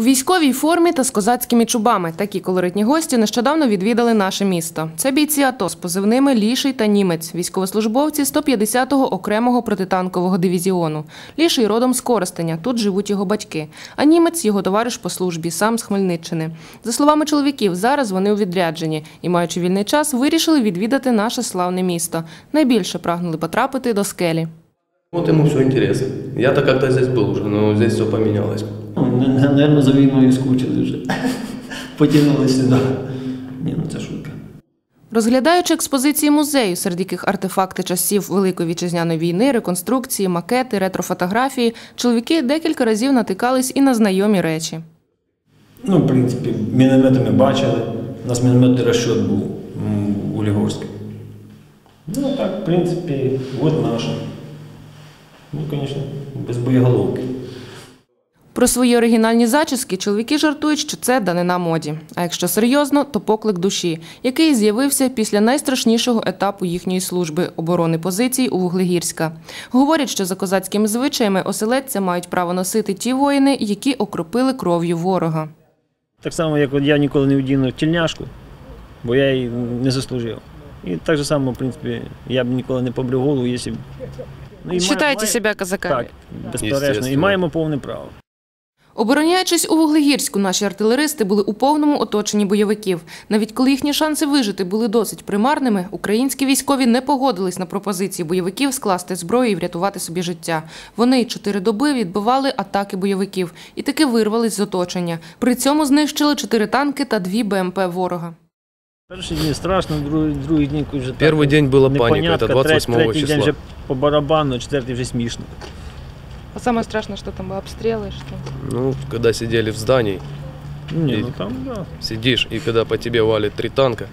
У військовій формі та з козацькими чубами такі колоритні гості нещодавно відвідали наше місто. Це бійці АТО з позивними Ліший та Німець, військовослужбовці 150-го окремого протитанкового дивізіону. Ліший родом з Коростеня, тут живуть його батьки. А німець його товариш по службі, сам з Хмельниччини. За словами чоловіків, зараз вони у відрядженні і, маючи вільний час, вирішили відвідати наше славне місто. Найбільше прагнули потрапити до скелі. Вот ему все интересно. Я-то как-то здесь был уже, но здесь все поменялось. Наверное, за війною скучили вже. Потягнули сюди. Ні, ну це шутка. Розглядаючи експозиції музею, серед яких артефакти часів Великої вітчизняної війни, реконструкції, макети, ретрофотографії, чоловіки декілька разів натикались і на знайомі речі. Ну, в принципі, міномети ми бачили. У нас мінометний розчот був у Лігорську. Ну так, в принципі, от наша. Ну, звісно, без боєголовки. Про свої оригінальні зачіски чоловіки жартують, що це данина моді. А якщо серйозно, то поклик душі, який з'явився після найстрашнішого етапу їхньої служби оборони позицій у Вуглегірська. Говорять, що за козацькими звичаями оселедця мають право носити ті воїни, які окропили кров'ю ворога. Так само, як я ніколи не вдіну тільняшку, бо я її не заслужив. І так же само, в принципі, я б ніколи не побрив голову, якщо б. Ну, і має- себе козаками. Так, безперечно. І маємо повне право. Обороняючись у Вуглегірську, наші артилеристи були у повному оточенні бойовиків. Навіть коли їхні шанси вижити були досить примарними, українські військові не погодились на пропозиції бойовиків скласти зброю і врятувати собі життя. Вони чотири доби відбивали атаки бойовиків і таки вирвались з оточення. При цьому знищили чотири танки та дві БМП ворога. Перші дні страшно, другий, другий день вже так, Первый день была паника, непонятка, это 28 третій день числа. вже по барабану, четвертий вже смішно. А саме страшне, що там були обстріли. Що... Ну, когда сидели в здании, Ні, І- ну там, да. сидишь, и когда по тебе валит три танка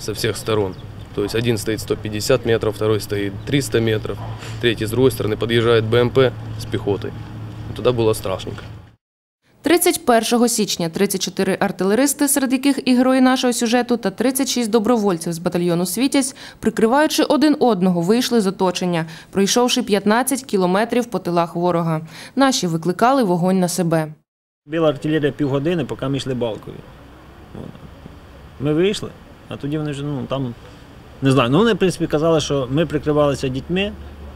со всех сторон, то есть один стоит 150 метров, второй стоит 300 метров, третий с другой стороны подъезжает БМП с пехотой. Туда было страшненько. 31 січня 34 артилеристи, серед яких і герої нашого сюжету, та 36 добровольців з батальйону Світязь, прикриваючи один одного, вийшли з оточення, пройшовши 15 кілометрів по тилах ворога. Наші викликали вогонь на себе. Біла артилерія півгодини, поки ми йшли балкою. Ми вийшли, а тоді вони вже, ну там, не знаю. Ну вони, в принципі, казали, що ми прикривалися дітьми,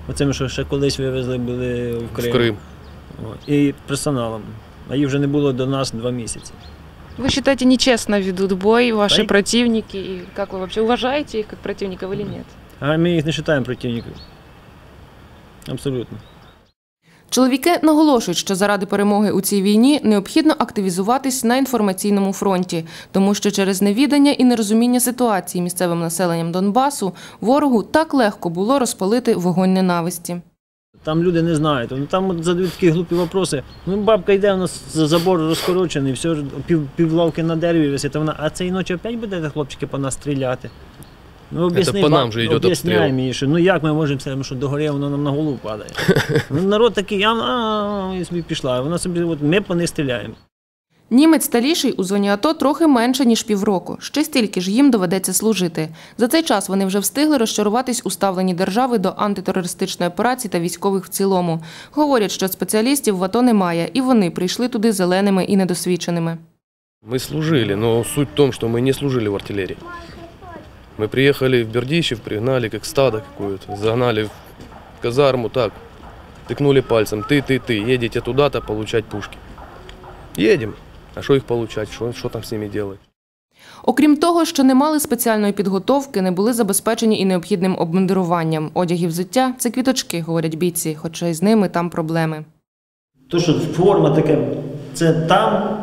оцими, що ще колись вивезли були в Крим. В Крым. От. І персоналом. А їх вже не було до нас два місяці. Ви вважаєте, нечесно ведуть бой ваші Так. противники? І як ви взагалі вважаєте їх як противників чи ні? А ми їх не вважаємо противниками. Абсолютно. Чоловіки наголошують, що заради перемоги у цій війні необхідно активізуватись на інформаційному фронті, тому що через невідання і нерозуміння ситуації місцевим населенням Донбасу ворогу так легко було розпалити вогонь ненависті. Там люди не знають. Ну, Там задають такі глупі питання. Ну, бабка йде, у нас за- забор розкорочений, все, пів, півлавки на дереві висить, а вона, а цієї ночі опять будете хлопчики по нас стріляти. Ну, об'ясни, по нам же йде обстріл. що ну як ми можемо це, що догори воно нам на голову падає. Ну, народ такий, а, а, а, і собі пішла. Вона собі, от, ми по них стріляємо. Німець та ліший у зоні АТО трохи менше ніж півроку. Ще стільки ж їм доведеться служити. За цей час вони вже встигли розчаруватись у ставленні держави до антитерористичної операції та військових в цілому. Говорять, що спеціалістів в АТО немає, і вони прийшли туди зеленими і недосвідченими. Мы служили, но суть в том, что мы не служили в артиллерии. Мы приехали в Бердищев, пригнали как стадо какое-то, загнали в казарму, так, тыкнули пальцем, ты, ты, ты, едете туда-то получать пушки. Едем. А что их получать, что, что там с ними делать? Окрім того, що не мали спеціальної підготовки, не були забезпечені і необхідним обмундируванням. Одяг і взуття – це квіточки, говорять бійці, хоча й з ними там проблеми. То, що форма таке, це там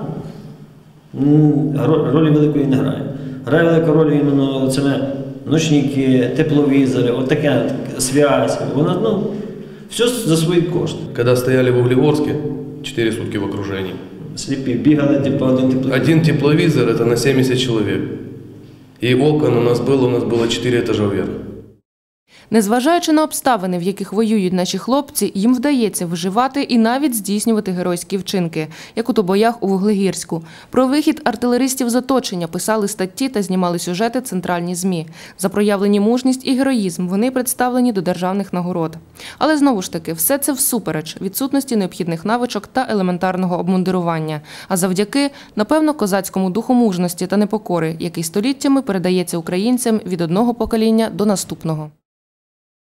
ролі великої не грає. Грає велику роль іменно це ночники, тепловізори, отаке связь. Вона ну, все за свої кошти. Когда стояли в Углегорске, 4 сутки в окружении, Сліпі бігали, типу, один тепловізор. один тепловизор это на 70 человек. И окон у нас было, у нас было 4 этажа вверх. Незважаючи на обставини, в яких воюють наші хлопці, їм вдається виживати і навіть здійснювати геройські вчинки, як у боях у Вуглегірську. Про вихід артилеристів з оточення писали статті та знімали сюжети центральні змі. За проявлені мужність і героїзм вони представлені до державних нагород. Але знову ж таки, все це всупереч відсутності необхідних навичок та елементарного обмундирування. А завдяки, напевно, козацькому духу мужності та непокори, який століттями передається українцям від одного покоління до наступного.